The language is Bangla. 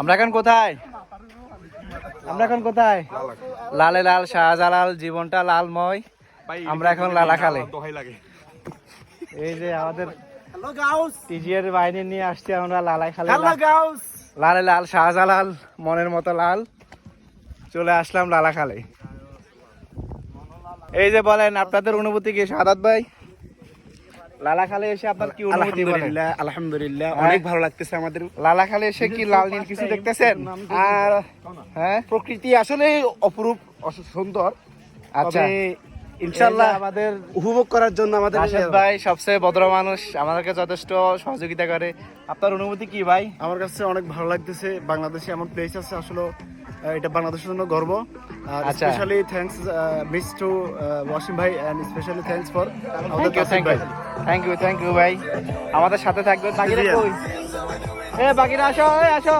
আমরা এখন কোথায়? আমরা এখন কোথায়? লালে লাল শাহজালাল জীবনটা লালময়। আমরা এখন লালাখালে এই যে আমাদের হ্যালো গাউস। টিজিএর বাহিনী নিয়ে আসছি আমরা লালাই খালে। লালে লাল শাহজালাল মনের মতো লাল। চলে আসলাম লালা খালে। এই যে বলেন আপনাদের অনুভূতি কি সাদাত ভাই? লালা খালে এসে আপনার কি অনুভূতি আলহামদুলিল্লাহ আলহামদুলিল্লাহ। হ্যাঁ। অনেক ভালো লাগতেছে আমাদের। লালা খালে এসে কি লাল নীল কিছু দেখতেছেন? আর হ্যাঁ? প্রকৃতি আসলে অপরূপ সুন্দর। আচ্ছা। তবে ইনশাআল্লাহ আমাদের উপভোগ করার জন্য আমাদের রাশেদ ভাই সবচেয়ে ভদ্র মানুষ আমাদেরকে যথেষ্ট সহযোগিতা করে। আপনার অনুভূতি কি ভাই? আমার কাছে অনেক ভালো লাগতেছে। বাংলাদেশে এমন প্লেস আছে আসলে এটা বাংলাদেশের জন্য গর্ব। আর। Specially thanks miss to Wasim ভাই and specially thanks for thank you thank you thank you thank you ভাই। আমাদের সাথে থাকবে বাকিরা কই? এ বাকিরা আসো আসো।